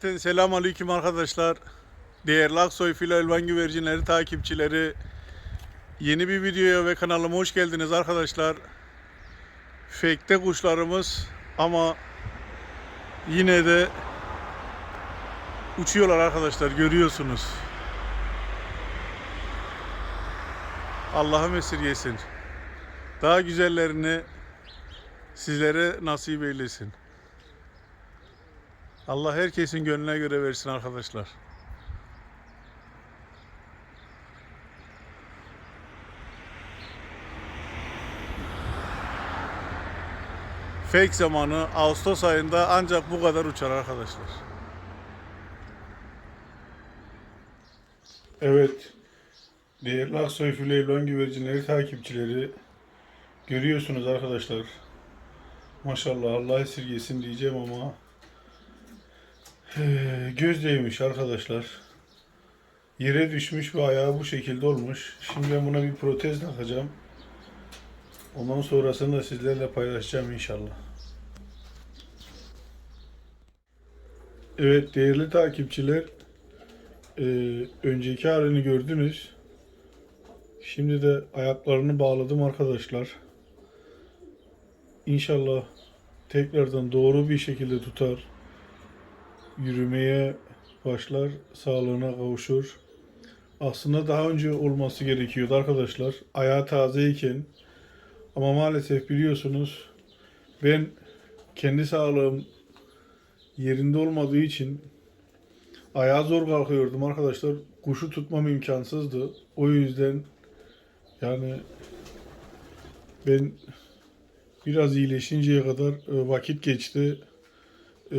Cümleten selam aleyküm arkadaşlar. Değerli Aksoy Filo Elvan Güvercinleri takipçileri. Yeni bir videoya ve kanalıma hoş geldiniz arkadaşlar. Fake'te kuşlarımız ama yine de uçuyorlar arkadaşlar görüyorsunuz. Allah'ım esirgesin. Daha güzellerini sizlere nasip eylesin. Allah herkesin gönlüne göre versin arkadaşlar. Fake zamanı Ağustos ayında ancak bu kadar uçar arkadaşlar. Evet. Değerli Aksoy Füleylan güvercinleri takipçileri görüyorsunuz arkadaşlar. Maşallah Allah esirgesin diyeceğim ama göz değmiş arkadaşlar. Yere düşmüş ve ayağı bu şekilde olmuş. Şimdi ben buna bir protez takacağım. Ondan sonrasını da sizlerle paylaşacağım inşallah. Evet değerli takipçiler. ee, önceki halini gördünüz. Şimdi de ayaklarını bağladım arkadaşlar. İnşallah tekrardan doğru bir şekilde tutar yürümeye başlar, sağlığına kavuşur. Aslında daha önce olması gerekiyordu arkadaşlar. Ayağı tazeyken ama maalesef biliyorsunuz ben kendi sağlığım yerinde olmadığı için ayağa zor kalkıyordum arkadaşlar. Kuşu tutmam imkansızdı. O yüzden yani ben biraz iyileşinceye kadar e, vakit geçti. Ee,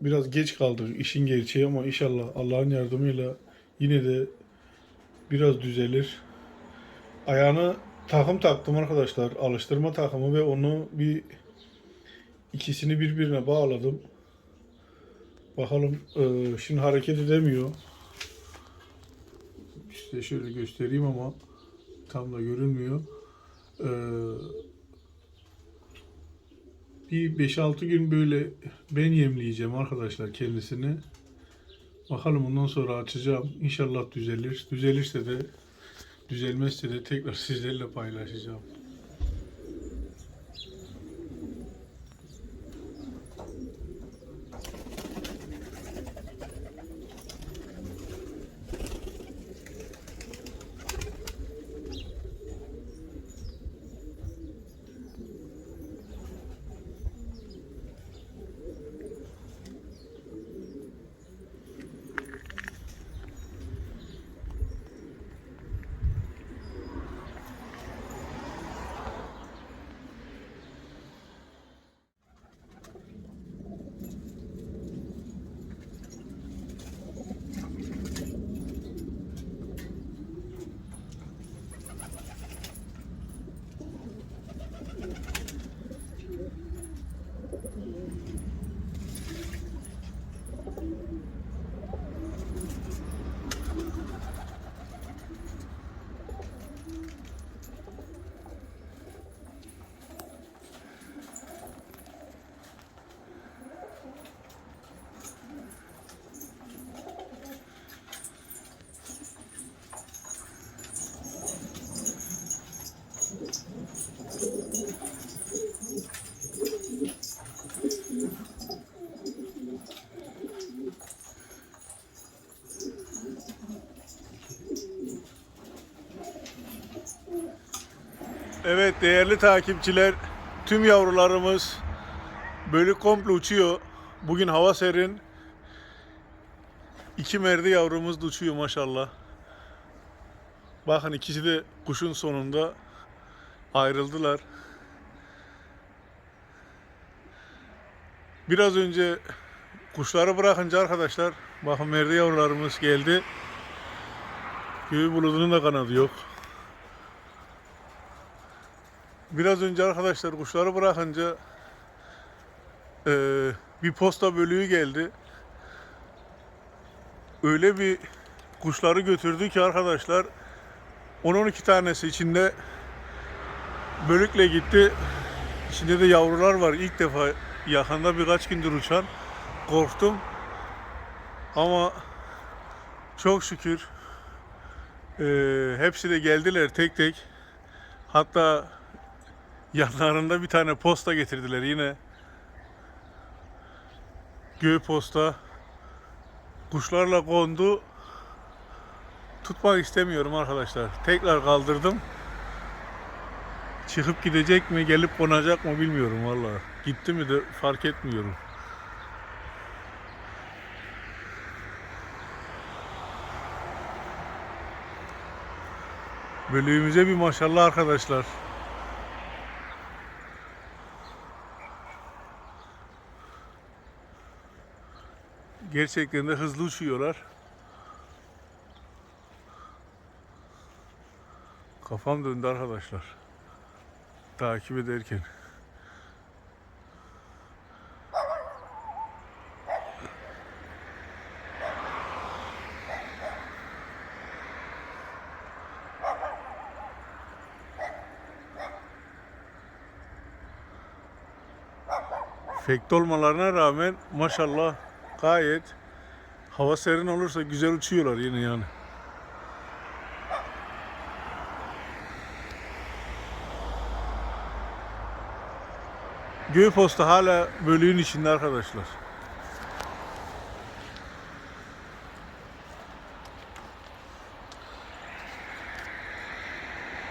biraz geç kaldık işin gerçeği ama inşallah Allah'ın yardımıyla yine de biraz düzelir. Ayağını takım taktım arkadaşlar. Alıştırma takımı ve onu bir ikisini birbirine bağladım. Bakalım e, şimdi hareket edemiyor. İşte şöyle göstereyim ama tam da görünmüyor. Eee bir 5-6 gün böyle ben yemleyeceğim arkadaşlar kendisini. Bakalım ondan sonra açacağım. İnşallah düzelir. Düzelirse de düzelmezse de tekrar sizlerle paylaşacağım. Evet değerli takipçiler, tüm yavrularımız böyle komple uçuyor. Bugün hava serin. İki merdi yavrumuz da uçuyor maşallah. Bakın ikisi de kuşun sonunda ayrıldılar. Biraz önce kuşları bırakınca arkadaşlar bakın merdi yavrularımız geldi. Göğü buludunun da kanadı yok. Biraz önce arkadaşlar kuşları bırakınca eee, bir posta bölüğü geldi. Öyle bir kuşları götürdü ki arkadaşlar 10-12 tanesi içinde bölükle gitti. İçinde de yavrular var. İlk defa yakında birkaç gündür uçan. korktum. Ama çok şükür eee, hepsi de geldiler tek tek. Hatta yanlarında bir tane posta getirdiler yine. Göğü posta kuşlarla kondu. Tutmak istemiyorum arkadaşlar. Tekrar kaldırdım. Çıkıp gidecek mi, gelip konacak mı bilmiyorum vallahi. Gitti mi de fark etmiyorum. Bölüğümüze bir maşallah arkadaşlar. Gerçekten de hızlı uçuyorlar. Kafam döndü arkadaşlar. Takip ederken. Fekt olmalarına rağmen maşallah gayet hava serin olursa güzel uçuyorlar yine yani. Göğü posta hala bölüğün içinde arkadaşlar.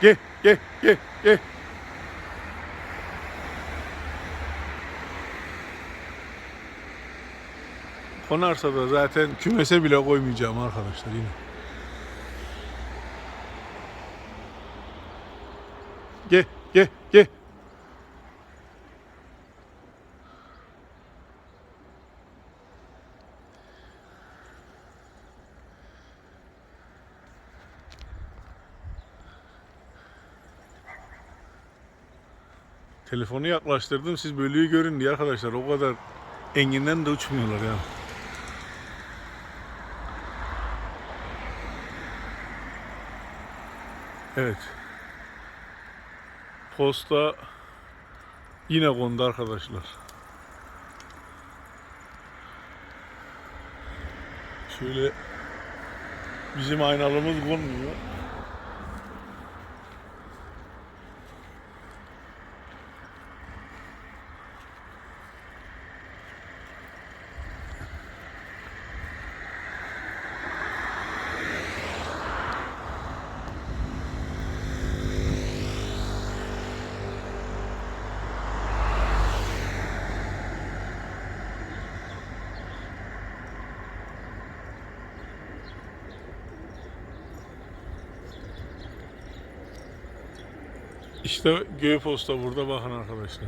Gel, gel, gel, gel. Konarsa da zaten kümese bile koymayacağım arkadaşlar yine. Gel, gel, gel. Telefonu yaklaştırdım siz bölüğü görün diye arkadaşlar o kadar enginden de uçmuyorlar yani. Evet. Posta yine kondu arkadaşlar. Şöyle bizim aynalımız konmuyor. İşte göğe posta burada bakın arkadaşlar.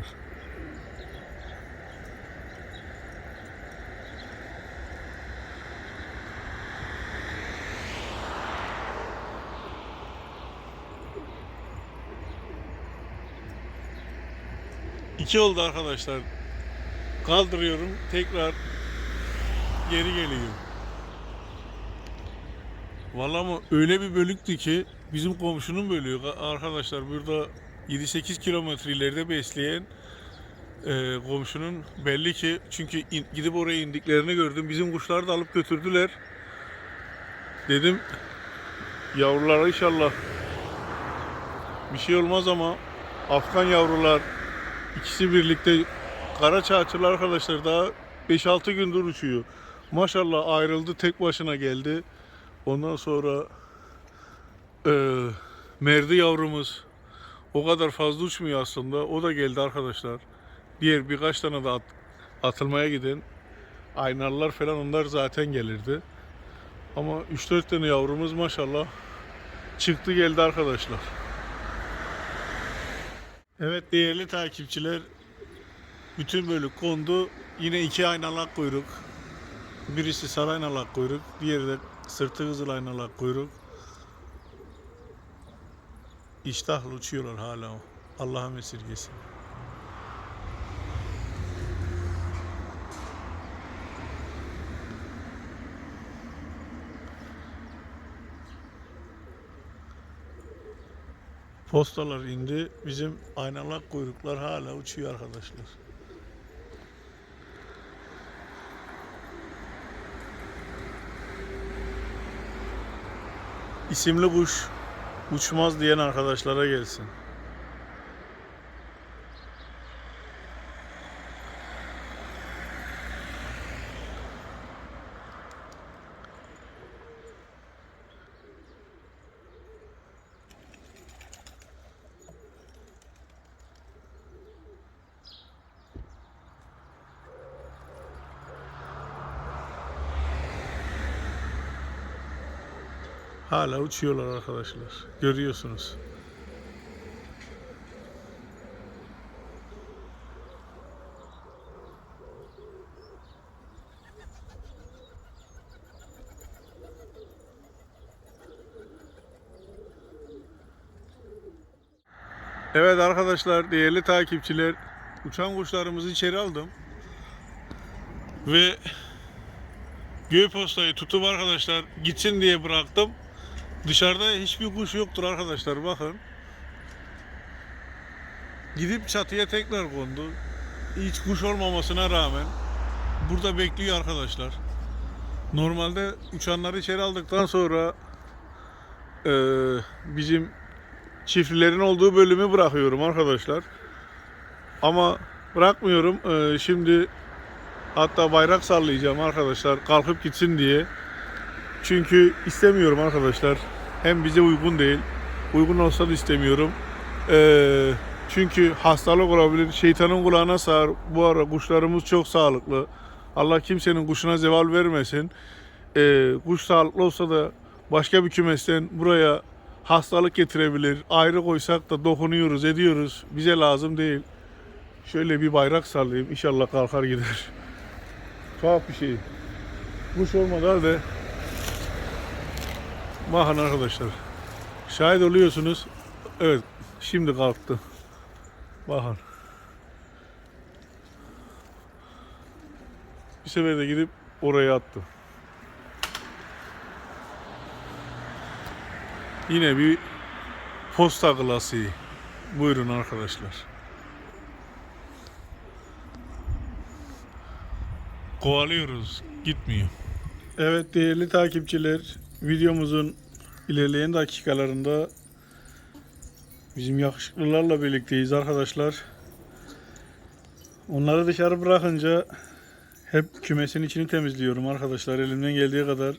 İki oldu arkadaşlar. Kaldırıyorum. Tekrar geri geliyorum. Vallahi ama öyle bir bölüktü ki bizim komşunun bölüğü arkadaşlar burada 7-8 kilometre ileride besleyen e, komşunun belli ki çünkü in- gidip oraya indiklerini gördüm. Bizim kuşları da alıp götürdüler. Dedim yavrulara inşallah bir şey olmaz ama Afgan yavrular ikisi birlikte kara çağçılar arkadaşlar daha 5-6 gündür uçuyor. Maşallah ayrıldı tek başına geldi. Ondan sonra eee Merdi yavrumuz o kadar fazla uçmuyor aslında. O da geldi arkadaşlar. Diğer birkaç tane de at- atılmaya giden aynalılar falan onlar zaten gelirdi. Ama 3-4 tane yavrumuz maşallah çıktı geldi arkadaşlar. Evet değerli takipçiler bütün bölük kondu. Yine iki aynalak kuyruk. Birisi sarı aynalak kuyruk. Diğeri de sırtı kızıl aynalak kuyruk iştahla uçuyorlar hala o. Allah'ım esirgesin. Postalar indi. Bizim aynalak kuyruklar hala uçuyor arkadaşlar. İsimli kuş uçmaz diyen arkadaşlara gelsin. Hala uçuyorlar arkadaşlar. Görüyorsunuz. Evet arkadaşlar, değerli takipçiler, uçan kuşlarımızı içeri aldım. Ve göğe postayı tutup arkadaşlar gitsin diye bıraktım. Dışarıda hiçbir kuş yoktur arkadaşlar bakın. Gidip çatıya tekrar kondu. Hiç kuş olmamasına rağmen burada bekliyor arkadaşlar. Normalde uçanları içeri aldıktan sonra eee, bizim çiftlilerin olduğu bölümü bırakıyorum arkadaşlar. Ama bırakmıyorum. Eee, şimdi hatta bayrak sallayacağım arkadaşlar kalkıp gitsin diye. Çünkü istemiyorum arkadaşlar. Hem bize uygun değil. Uygun olsa da istemiyorum. Ee, çünkü hastalık olabilir. Şeytanın kulağına sağır. Bu ara kuşlarımız çok sağlıklı. Allah kimsenin kuşuna zeval vermesin. Ee, kuş sağlıklı olsa da başka bir kümesten buraya hastalık getirebilir. Ayrı koysak da dokunuyoruz, ediyoruz. Bize lazım değil. Şöyle bir bayrak sallayayım. İnşallah kalkar gider. Tuhaf bir şey. Kuş olmadı halde Bakın arkadaşlar. Şahit oluyorsunuz. Evet. Şimdi kalktı. Bakın. Bir sefer de gidip oraya attı. Yine bir posta klasiği. Buyurun arkadaşlar. Kovalıyoruz. Gitmiyor. Evet değerli takipçiler, videomuzun ilerleyen dakikalarında bizim yakışıklılarla birlikteyiz arkadaşlar. Onları dışarı bırakınca hep kümesin içini temizliyorum arkadaşlar elimden geldiği kadar.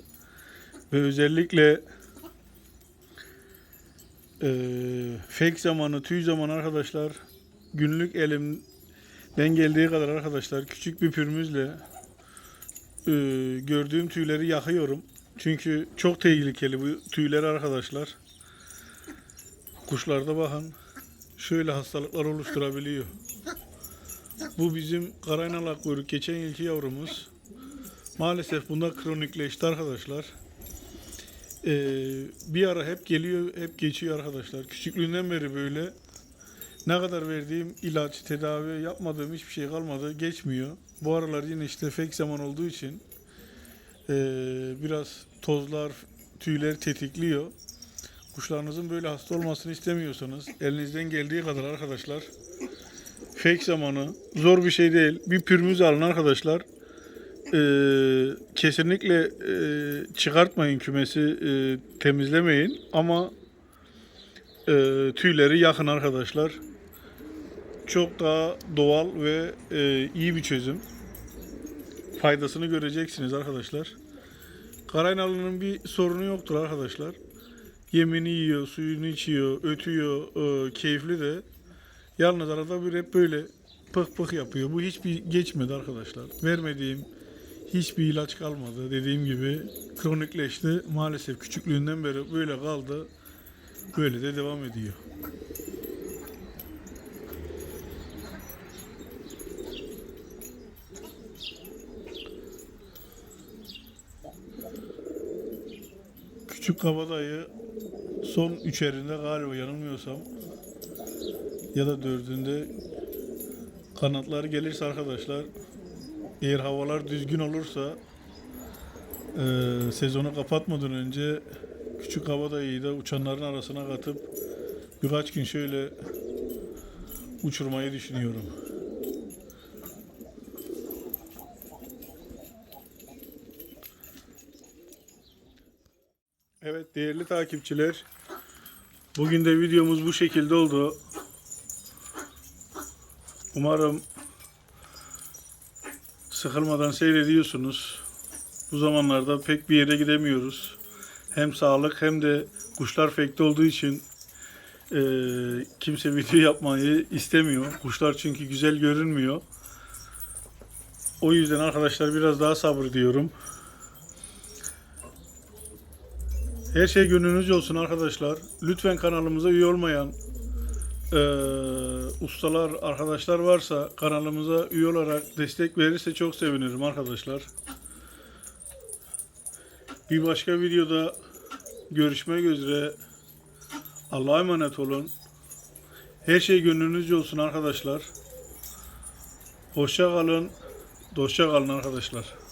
Ve özellikle eee fake zamanı, tüy zamanı arkadaşlar günlük elimden geldiği kadar arkadaşlar küçük bir pürmüzle eee, gördüğüm tüyleri yakıyorum. Çünkü çok tehlikeli bu tüyler arkadaşlar. Kuşlarda bakın şöyle hastalıklar oluşturabiliyor. Bu bizim karaynalı kuyruk geçen yılki yavrumuz. Maalesef bunda kronikleşti arkadaşlar. Ee, bir ara hep geliyor, hep geçiyor arkadaşlar. Küçüklüğünden beri böyle. Ne kadar verdiğim ilaç, tedavi yapmadığım hiçbir şey kalmadı. Geçmiyor. Bu aralar yine işte fake zaman olduğu için ee, biraz tozlar, tüyler tetikliyor. Kuşlarınızın böyle hasta olmasını istemiyorsanız elinizden geldiği kadar arkadaşlar fake zamanı zor bir şey değil. Bir pürmüz alın arkadaşlar. Ee, kesinlikle e, çıkartmayın kümesi e, temizlemeyin ama e, tüyleri yakın arkadaşlar. Çok daha doğal ve e, iyi bir çözüm faydasını göreceksiniz arkadaşlar. Karaynalının bir sorunu yoktur arkadaşlar. Yemini yiyor, suyunu içiyor, ötüyor, e, keyifli de. Yalnız arada bir hep böyle pıh pıh yapıyor. Bu hiçbir geçmedi arkadaşlar. Vermediğim hiçbir ilaç kalmadı. Dediğim gibi kronikleşti. Maalesef küçüklüğünden beri böyle kaldı. Böyle de devam ediyor. Kabadayı son üçerinde galiba yanılmıyorsam ya da dördünde kanatları gelirse arkadaşlar eğer havalar düzgün olursa eee, sezonu kapatmadan önce küçük kabadayıyı da uçanların arasına katıp birkaç gün şöyle uçurmayı düşünüyorum. Değerli takipçiler. Bugün de videomuz bu şekilde oldu. Umarım sıkılmadan seyrediyorsunuz. Bu zamanlarda pek bir yere gidemiyoruz. Hem sağlık hem de kuşlar fekte olduğu için eee, kimse video yapmayı istemiyor. Kuşlar çünkü güzel görünmüyor. O yüzden arkadaşlar biraz daha sabır diyorum. Her şey gönlünüzce olsun arkadaşlar. Lütfen kanalımıza üye olmayan eee, ustalar, arkadaşlar varsa kanalımıza üye olarak destek verirse çok sevinirim arkadaşlar. Bir başka videoda görüşmek üzere. Allah'a emanet olun. Her şey gönlünüzce olsun arkadaşlar. Hoşça kalın. Dostça kalın arkadaşlar.